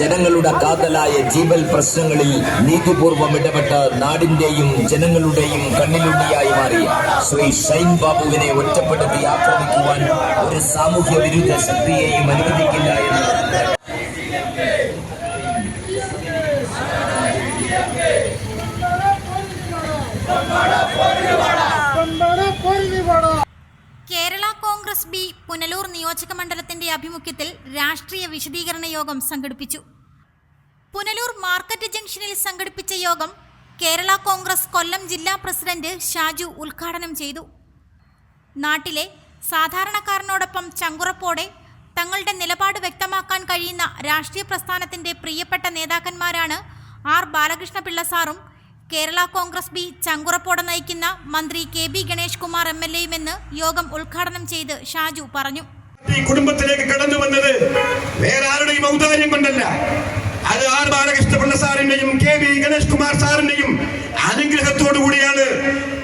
ജനങ്ങളുടെ കാതലായ ജീവൽ പ്രശ്നങ്ങളിൽ നീതിപൂർവം ഇടപെട്ട് നാടിന്റെയും ജനങ്ങളുടെയും കണ്ണിലുണ്ണിയായി മാറിയ ശ്രീ ഷൈൻ ബാബുവിനെ ഒറ്റപ്പെടുത്തി ആക്രമിക്കുവാൻ ഒരു സാമൂഹ്യ വിരുദ്ധ ശക്തിയെയും അനുവദിക്കില്ല എന്ന് കോൺഗ്രസ് ബി പുനലൂർ നിയോജക മണ്ഡലത്തിന്റെ ആഭിമുഖ്യത്തിൽ രാഷ്ട്രീയ വിശദീകരണ യോഗം സംഘടിപ്പിച്ചു. പുനലൂർ മാർക്കറ്റ് ജംഗ്ഷനിൽ സംഘടിപ്പിച്ച യോഗം കേരള കോൺഗ്രസ് കൊല്ലം ജില്ലാ പ്രസിഡന്റ് ഷാജു ഉദ്ഘാടനം ചെയ്തു. നാട്ടിലെ സാധാരണക്കാരനോടൊപ്പം ചങ്കുറപ്പോടെ തങ്ങളുടെ നിലപാട് വ്യക്തമാക്കാൻ കഴിയുന്ന രാഷ്ട്രീയ പ്രസ്ഥാനത്തിന്റെ പ്രിയപ്പെട്ട നേതാക്കന്മാരാണ് ആർ ബാലകൃഷ്ണപിള്ള സാറും കേരള കോൺഗ്രസ് ബി ചങ്കുറപ്പോടെ നയിക്കുന്ന മന്ത്രി K B Ganesh Kumar M L എയുമെന്ന് യോഗം ഉദ്ഘാടനം ചെയ്ത് ഷാജു പറഞ്ഞു. ഈ കുടുംബത്തിലേക്ക് കടന്നു വന്നത് വേറെ ആരുടെയും ഔദാര്യം കൊണ്ടല്ല. അത് ആർ ബാലകൃഷ്ണപിള്ള സാറിന്റെയും കെ ബി ഗണേഷ് കുമാർ സാറിന്റെയും അനുഗ്രഹത്തോടു കൂടിയാണ്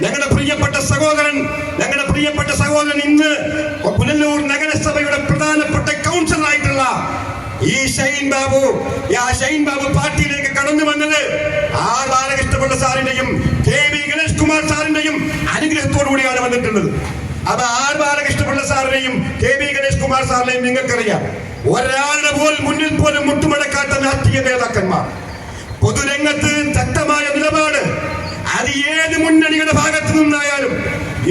ഞങ്ങളുടെ പ്രിയപ്പെട്ട സഹോദരൻ ഞങ്ങളുടെ പ്രിയപ്പെട്ട സഹോദരൻ ഇന്ന് പുനലൂർ നഗരസഭയുടെ പ്രധാനപ്പെട്ട കൗൺസിലറായിട്ടുള്ള ഈ ഷൈൻ ബാബു ആ ഷൈൻ ബാബു പാർട്ടിയിലേക്ക് കടന്നു വന്നത് ആർ ബാലകൃഷ്ണപിള്ള സാറിന്റെയും കെ വി ഗണേഷ് കുമാർ സാറിന്റെയും അനുഗ്രഹത്തോടു കൂടിയാണ് വന്നിട്ടുള്ളത്. അപ്പൊ ആർ ബാലകൃഷ്ണപിള്ള സാറിനെയും കെ വി ഗണേഷ് കുമാർ സാറിനെയും നിങ്ങൾക്കറിയാം. ഒരാളുടെ പോലും മുന്നിൽ പോലും മുട്ടുമടക്കാത്ത രാഷ്ട്രീയ നേതാക്കന്മാർ. പൊതുരംഗത്ത് ശക്തമായ നിലപാട്. അത് ഏത് മുന്നണിയുടെ ഭാഗത്തു നിന്നായാലും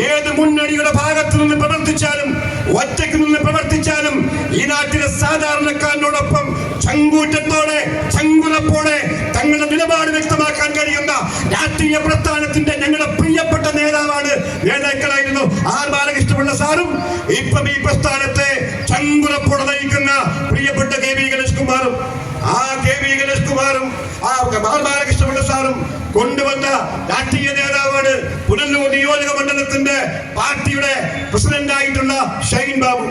ഏത് മുന്നണിയുടെ ഭാഗത്തു നിന്ന് പ്രവർത്തിച്ചാലും ഒറ്റയ്ക്ക് നിന്ന് പ്രവർത്തിച്ചാലും ഈ നാട്ടിലെ സാധാരണക്കാരനോടൊപ്പം ചങ്കൂറ്റത്തോടെ ചങ്കുറപ്പോടെ തങ്ങളുടെ നിലപാട് വ്യക്തമാക്കാൻ കഴിയുന്ന രാഷ്ട്രീയ പ്രസ്ഥാനത്തിന്റെ ഞങ്ങളുടെ പ്രിയപ്പെട്ട നേതാവാണ് നേതാക്കളായിരുന്നു ആർ ബാലകൃഷ്ണപിള്ള സാറും. ഇപ്പം ഈ പ്രസ്ഥാനത്തെ ചങ്കുറപ്പോടെ നയിക്കുന്ന പ്രിയപ്പെട്ട കെ വി ഗണേഷ് കുമാറും ആ കെ വി ഗണേഷ് കുമാറും ആ ബാലകൃഷ്ണപിള്ള സാറും കൊണ്ടുവന്ന രാഷ്ട്രീയ നേതാവാണ് പുനലൂർ നിയോജക മണ്ഡലത്തിന്റെ പാർട്ടിയുടെ പ്രസിഡന്റായിട്ടുള്ള ഷൈൻ ബാബു.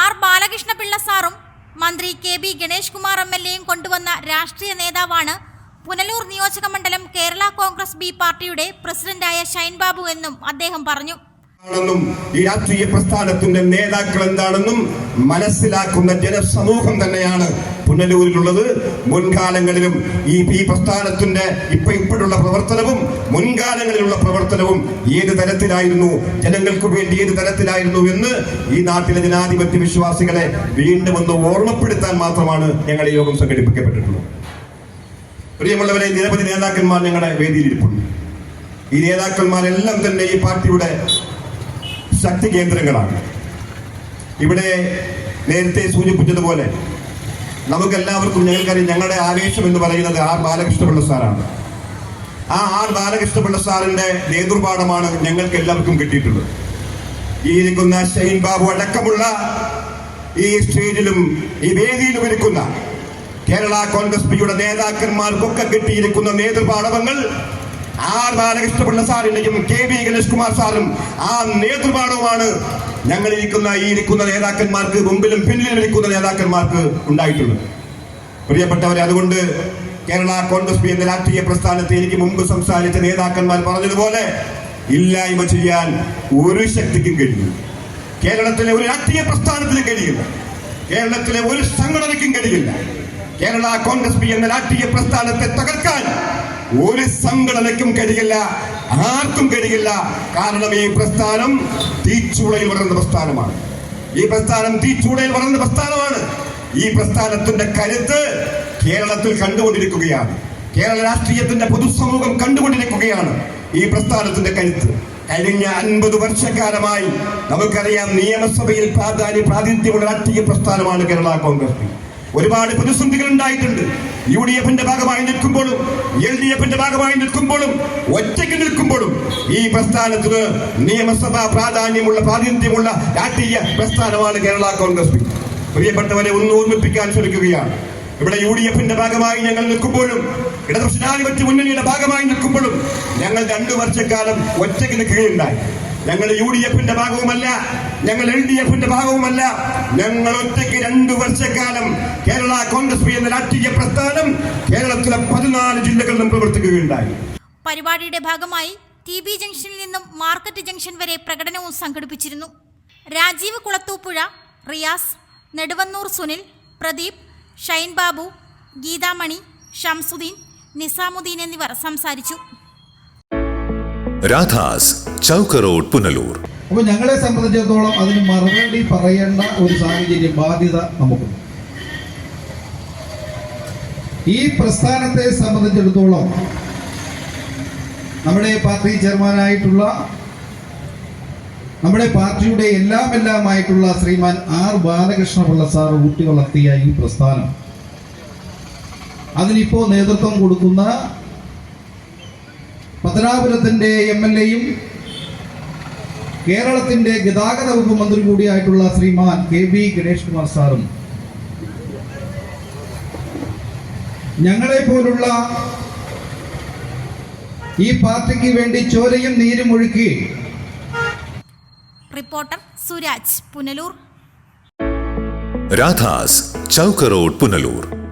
ആർ ബാലകൃഷ്ണപിള്ള സാറും മന്ത്രി K B Ganesh Kumar M L എയും കൊണ്ടുവന്ന രാഷ്ട്രീയ നേതാവാണ് പുനലൂർ നിയോജക മണ്ഡലം കേരള കോൺഗ്രസ് ബി പാർട്ടിയുടെ പ്രസിഡന്റായ ഷൈൻ ബാബു എന്നും അദ്ദേഹം പറഞ്ഞു. ആണെന്നും ഈ രാഷ്ട്രീയ പ്രസ്ഥാനത്തിന്റെ നേതാക്കൾ എന്താണെന്നും മനസ്സിലാക്കുന്ന ജനസമൂഹം തന്നെയാണ് പുനലൂരിലുള്ളത്. മുൻകാലങ്ങളിലും ഈ ഈ പ്രസ്ഥാനത്തിന്റെ ഇപ്പൊ ഇപ്പോഴുള്ള പ്രവർത്തനവും മുൻകാലങ്ങളിലുള്ള പ്രവർത്തനവും ഏത് തരത്തിലായിരുന്നു? ജനങ്ങൾക്ക് വേണ്ടി ഏത് തരത്തിലായിരുന്നു എന്ന് ഈ നാട്ടിലെ ജനാധിപത്യ വിശ്വാസികളെ വീണ്ടും ഒന്ന് ഓർമ്മപ്പെടുത്താൻ മാത്രമാണ് ഞങ്ങൾ ഈ യോഗം സംഘടിപ്പിക്കപ്പെട്ടിട്ടുള്ളത്. പ്രിയമുള്ളവരെ നിരവധി നേതാക്കന്മാർ ഞങ്ങളുടെ വേദിയിലിരിപ്പുണ്ട്. ഈ നേതാക്കന്മാരെല്ലാം തന്നെ ഈ പാർട്ടിയുടെ ശക്തി കേന്ദ്രങ്ങളാണ്. ഇവിടെ നേരത്തെ സൂചിപ്പിച്ചതുപോലെ നമുക്കെല്ലാവർക്കും ഞങ്ങൾക്കറിയാം ഞങ്ങളുടെ ആവേശം എന്ന് പറയുന്നത് ആർ ബാലകൃഷ്ണപിള്ള സാറാണ്. ആ ആർ ബാലകൃഷ്ണപിള്ള സാറിന്റെ നേതൃപാഠമാണ് ഞങ്ങൾക്ക് എല്ലാവർക്കും കിട്ടിയിട്ടുള്ളത്. ഈ ഇരിക്കുന്ന ഷൈൻ ബാബു അടക്കമുള്ള ഈ സ്റ്റേജിലും ഈ വേദിയിലും ഇരിക്കുന്ന കേരള കോൺഗ്രസ് പിയുടെ നേതാക്കന്മാർക്കൊക്കെ കിട്ടിയിരിക്കുന്ന നേതൃപാഠവങ്ങൾ ആർ ബാലകൃഷ്ണപിള്ള സാറിന്റെയും കെ വി ഗണേഷ് കുമാർ സാറും ആ നേതൃപാഠവുമാണ് ഞങ്ങൾ ഇരിക്കുന്ന ഈ ഇരിക്കുന്ന നേതാക്കന്മാർക്ക് മുമ്പിലും പിന്നിലും ഇരിക്കുന്ന നേതാക്കന്മാർക്ക് ഉണ്ടായിട്ടുള്ളത്. പ്രിയപ്പെട്ടവരെ അതുകൊണ്ട് കേരള കോൺഗ്രസ് പി എന്ന രാഷ്ട്രീയ പ്രസ്ഥാനത്തെ എനിക്ക് മുമ്പ് സംസാരിച്ച നേതാക്കന്മാർ പറഞ്ഞതുപോലെ ഇല്ലായ്മ ചെയ്യാൻ ഒരു ശക്തിക്കും കഴിയും കേരളത്തിലെ ഒരു രാഷ്ട്രീയ പ്രസ്ഥാനത്തിനും കഴിയില്ല. കേരളത്തിലെ ഒരു സംഘടനയ്ക്കും കഴിയില്ല. കേരള കോൺഗ്രസ് പി എന്ന രാഷ്ട്രീയ പ്രസ്ഥാനത്തെ തകർക്കാൻ ഒരു സംഘടനയ്ക്കും കഴിയില്ല. ആർക്കും കഴിയില്ല കാരണം ഈ പ്രസ്ഥാനം തീച്ചൂളയിൽ വളർന്ന പ്രസ്ഥാനമാണ്. ഈ പ്രസ്ഥാനം തീച്ചൂടയിൽ വളർന്ന പ്രസ്ഥാനമാണ്. ഈ പ്രസ്ഥാനത്തിന്റെ കരുത്ത് കേരളത്തിൽ കണ്ടുകൊണ്ടിരിക്കുകയാണ്. കേരള രാഷ്ട്രീയത്തിന്റെ പൊതുസമൂഹം കണ്ടുകൊണ്ടിരിക്കുകയാണ് ഈ പ്രസ്ഥാനത്തിന്റെ കരുത്ത്. കഴിഞ്ഞ അൻപത് വർഷക്കാലമായി നമുക്കറിയാം നിയമസഭയിൽ പ്രാധാന്യ പ്രാതിനിധ്യമുള്ള രാഷ്ട്രീയ പ്രസ്ഥാനമാണ് കേരള കോൺഗ്രസ്. ഒരുപാട് പ്രതിസന്ധികൾ ഉണ്ടായിട്ടുണ്ട്. യു ഡി എഫിന്റെ ഭാഗമായി നിൽക്കുമ്പോഴും എൽ ഡി എഫിന്റെ ഭാഗമായി നിൽക്കുമ്പോഴും ഒറ്റയ്ക്ക് നിൽക്കുമ്പോഴും ഈ പ്രസ്ഥാനത്തിന് നിയമസഭാ പ്രാധാന്യമുള്ള പ്രാതിനിധ്യമുള്ള രാഷ്ട്രീയ പ്രസ്ഥാനമാണ് കേരള കോൺഗ്രസ്. പ്രിയപ്പെട്ടവരെ ഒന്ന് ഓർമ്മിപ്പിക്കാൻ ശ്രമിക്കുകയാണ്. ഇവിടെ യു ഡി എഫിന്റെ ഭാഗമായി ഞങ്ങൾ നിൽക്കുമ്പോഴും ഇടതുപക്ഷ ജനാധിപത്യ മുന്നണിയുടെ ഭാഗമായി നിൽക്കുമ്പോഴും ഞങ്ങൾ രണ്ടു വർഷക്കാലം ഒറ്റയ്ക്ക് നിൽക്കുകയുണ്ടായി. ഞങ്ങൾ യു ഡി എഫിന്റെ ഭാഗവുമല്ല ഞങ്ങൾ എൽ ഡി എഫിന്റെ ഭാഗവുമല്ല. ഞങ്ങൾ ഒറ്റയ്ക്ക് രണ്ടു വർഷക്കാലം കേരള കോൺഗ്രസ് എന്ന രാഷ്ട്രീയ പ്രസ്ഥാനം കേരളത്തിലെ പതിനാല് ജില്ലകളിലും പ്രവർത്തിക്കുകയുണ്ടായി. പരിപാടിയുടെ ഭാഗമായി ടി ബി ജംഗ്ഷനിൽ നിന്നും മാർക്കറ്റ് ജംഗ്ഷൻ വരെ പ്രകടനവും സംഘടിപ്പിച്ചിരുന്നു. രാജീവ് കുളത്തൂപ്പുഴ റിയാസ് നെടുവന്നൂർ സുനിൽ പ്രദീപ് ഷൈൻ ബാബു ഗീതാമണി ഷംസുദ്ദീൻ നിസാമുദ്ദീൻ എന്നിവർ സംസാരിച്ചു. രാധാസ് ചൗക്ക് റോഡ് പുനലൂർ. അപ്പൊ ഞങ്ങളെ സംബന്ധിച്ചിടത്തോളം അതിന് മറുപടി പറയേണ്ട ഒരു സാഹചര്യം ബാധ്യത നമുക്കുണ്ട്. ഈ പ്രസ്ഥാനത്തെ സംബന്ധിച്ചിടത്തോളം നമ്മുടെ പാർട്ടി ചെയർമാനായിട്ടുള്ള നമ്മുടെ പാർട്ടിയുടെ എല്ലാം എല്ലാമായിട്ടുള്ള ശ്രീമാൻ ആർ ബാലകൃഷ്ണപിള്ള സാർ ഊട്ടി വളർത്തിയ ഈ പ്രസ്ഥാനം അതിനിപ്പോ നേതൃത്വം കൊടുക്കുന്ന പത്തനാപുരത്തിന്റെ എം എൽ എയും കേരളത്തിന്റെ ഗതാഗത വകുപ്പ് മന്ത്രി കൂടിയായിട്ടുള്ള ശ്രീമാൻ കെ വി ഗണേഷ് കുമാർ സാറും. ഞങ്ങളെ പോലുള്ള ഈ പാർട്ടിക്ക് വേണ്ടി ചോരയും നീരും ഒഴുക്കി. റിപ്പോർട്ടർ സുരാജ് പുനലൂർ. രാധാസ് ചൗക്ക് റോഡ് പുനലൂർ.